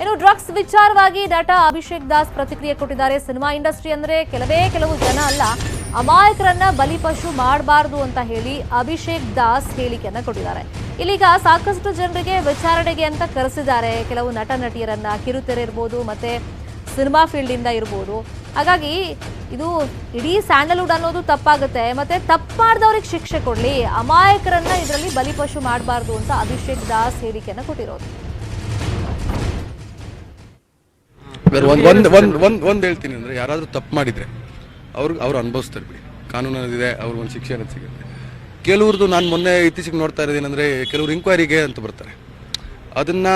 ಇನ್ನು ಡ್ರಗ್ಸ್ ವಿಚಾರವಾಗಿ ನಟ ಅಭಿಷೇಕ್ ದಾಸ್ ಪ್ರತಿಕ್ರಿಯೆ ಕೊಟ್ಟಿದ್ದಾರೆ. ಸಿನಿಮಾ ಇಂಡಸ್ಟ್ರಿ ಅಂದ್ರೆ ಕೆಲವೇ ಕೆಲವು ಜನ ಅಲ್ಲ, ಅಮಾಯಕರನ್ನ ಬಲಿಪಶು ಮಾಡಬಾರದು ಅಂತ ಹೇಳಿ ಅಭಿಷೇಕ್ ದಾಸ್ ಹೇಳಿಕೆಯನ್ನ ಕೊಟ್ಟಿದ್ದಾರೆ. ಇಲ್ಲಿಗ ಸಾಕಷ್ಟು ಜನರಿಗೆ ವಿಚಾರಣೆಗೆ ಅಂತ ಕರೆಸಿದ್ದಾರೆ. ಕೆಲವು ನಟ ನಟಿಯರನ್ನ ಕಿರುತೆರೆ ಇರ್ಬೋದು, ಮತ್ತೆ ಸಿನಿಮಾ ಫೀಲ್ಡ್ ಇಂದ ಇರ್ಬೋದು. ಹಾಗಾಗಿ ಇದು ಇಡೀ ಸ್ಯಾಂಡಲ್ವುಡ್ ಅನ್ನೋದು ತಪ್ಪಾಗುತ್ತೆ. ಮತ್ತೆ ತಪ್ಪು ಶಿಕ್ಷೆ ಕೊಡ್ಲಿ, ಅಮಾಯಕರನ್ನ ಇದರಲ್ಲಿ ಬಲಿಪಶು ಮಾಡಬಾರ್ದು ಅಂತ ಅಭಿಷೇಕ್ ದಾಸ್ ಹೇಳಿಕೆಯನ್ನು ಕೊಟ್ಟಿರೋದು. ಒಂದ್ ಒಂದು ಒಂದು ಒಂದು ಒಂದು ಹೇಳ್ತೀನಿ ಅಂದ್ರೆ ಯಾರಾದರೂ ತಪ್ಪು ಮಾಡಿದ್ರೆ ಅವ್ರಿಗೆ ಅವ್ರು ಅನುಭವಿಸ್ತಾರೆ ಬಿಡಿ. ಕಾನೂನು ಅನ್ನೋದಿದೆ ಅವ್ರಿಗೆ ಒಂದು ಶಿಕ್ಷೆ ಅನ್ನೋದು ಸಿಗುತ್ತೆ. ಕೆಲವ್ರದ್ದು ನಾನು ಮೊನ್ನೆ ಇತ್ತೀಚೆಗೆ ನೋಡ್ತಾ ಇರೋದೇನೆಂದರೆ ಕೆಲವ್ರು ಇಂಕ್ವೈರಿಗೆ ಅಂತ ಬರ್ತಾರೆ. ಅದನ್ನು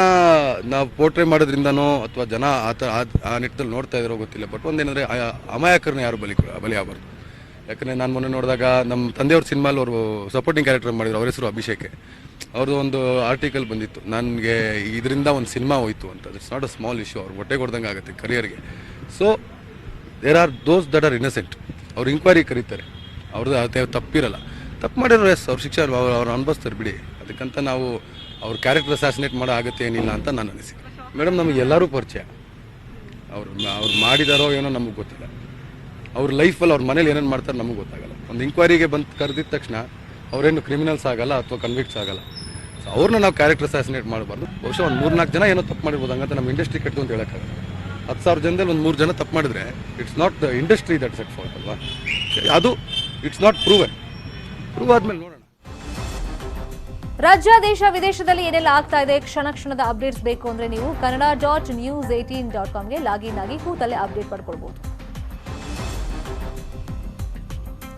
ನಾವು ಪೋರ್ಟ್ರೇ ಮಾಡೋದ್ರಿಂದನೋ ಅಥವಾ ಜನ ಆ ಆ- ಆ ನಿಟ್ಟಿನಲ್ಲಿ ನೋಡ್ತಾ ಇದ್ರೋ ಗೊತ್ತಿಲ್ಲ ಬಟ್ ಒಂದೇನಂದ್ರೆ ಅಮಾಯಕರನ್ನ ಯಾರು ಬಲಿ ಬಲಿ ಆಗಬಾರ್ದು ಯಾಕಂದರೆ ನಾನು ಮೊನ್ನೆ ನೋಡಿದಾಗ ನಮ್ಮ ತಂದೆಯವ್ರ ಸಿನಿಮಾಲ್ ಅವರು ಸಪೋರ್ಟಿಂಗ್ ಕ್ಯಾರೆಕ್ಟರ್ ಮಾಡಿದ್ರು ಅವ್ರ ಹೆಸರು ಅಭಿಷೇಕ್. ಅವ್ರದ್ದು ಒಂದು ಆರ್ಟಿಕಲ್ ಬಂದಿತ್ತು. ನನಗೆ ಇದರಿಂದ ಒಂದು ಸಿನಿಮಾ ಹೋಯಿತು ಅಂತ. It's not a small issue ಅವ್ರು ಹೊಟ್ಟೆ ಕೊಡ್ದಂಗೆ ಆಗುತ್ತೆ ಕರಿಯರ್ಗೆ so there are those that are innocent ಅವ್ರು ಇನ್ಕ್ವೈರಿ ಕರೀತಾರೆ. ಅವ್ರದ್ದು ತಪ್ಪಿರಲ್ಲ. ತಪ್ಪು ಮಾಡಿರೋ ಎಸ್ ಅವ್ರ ಶಿಕ್ಷೆ ಅವ್ರು ಅವ್ರು ಅನುಭವಿಸ್ತಾರೆ, ಬಿಡಿ. ಅದಕ್ಕಂತ ನಾವು ಅವ್ರ ಕ್ಯಾರೆಕ್ಟರ್ ಅಸಾಸಿನೇಟ್ ಮಾಡೋ ಆಗತ್ತೆ ಏನಿಲ್ಲ ಅಂತ ನಾನು ಅನಿಸಿ ಮೇಡಮ್, ನಮಗೆ ಎಲ್ಲರೂ ಪರಿಚಯ. ಅವರು, ಅವ್ರು ಮಾಡಿದಾರೋ ಏನೋ ನಮಗೆ ಗೊತ್ತಿಲ್ಲ. ಅವ್ರ ಲೈಫಲ್ಲಿ ಅವ್ರ ಮನೇಲಿ ಏನೇನು ಮಾಡ್ತಾರೆ ನಮಗೆ ಗೊತ್ತಾಗಲ್ಲ. ಒಂದು ಇಂಕ್ವೈರಿಗೆ ಬಂದು ಕರೆದಿದ್ದ ತಕ್ಷಣ ಅವರೇನು ಕ್ರಿಮಿನಲ್ಸ್ ಆಗಲ್ಲ ಅಥವಾ ಕನ್ವಿಕ್ಟ್ಸ್ ಆಗಲ್ಲ. ಅವ್ರನ್ನ ನಾವು ಕ್ಯಾರೆಕ್ಟರ್ ಅಸಾಸಿನೇಟ್ ಮಾಡಬಾರ್ದು. ಬಹುಶಃ ಒಂದು ಮೂರ್ನಾಲ್ಕು ಜನ ಏನೋ ತಪ್ಪು ಮಾಡಿರ್ಬೋದು, ಹಂಗಂತ ನಮ್ಮ ಇಂಡಸ್ಟ್ರಿ ಕೆಟ್ಟು ಅಂತ ಹೇಳೋಕ್ಕಾಗಲ್ಲ ಹತ್ತು ಸಾವಿರ ಜನದಲ್ಲಿ ಒಂದು ಮೂರು ಜನ ತಪ್ಪು ಮಾಡಿದ್ರೆ it's not the industry that set fault ಅಲ್ವಾ? ಅದು ಇಟ್ಸ್ ನಾಟ್ ಪ್ರೂವನ್ ಪ್ರೂವ್ ಆದ್ಮೇಲೆ ನೋಡೋಣ. ರಾಜ್ಯ, ದೇಶ, ವಿದೇಶದಲ್ಲಿ ಏನೆಲ್ಲ ಆಗ್ತಾ ಇದೆ? ಕ್ಷಣ ಕ್ಷಣದ ಅಪ್ಡೇಟ್ಸ್ ಬೇಕು ಅಂದ್ರೆ ನೀವು Kannada dot news eighteen dot ಕಾಮ್ಗೆ login ಆಗಿ ಕೂತಲ್ಲೇ ಅಪ್ಡೇಟ್ ಪಡ್ಕೊಳ್ಬಹುದು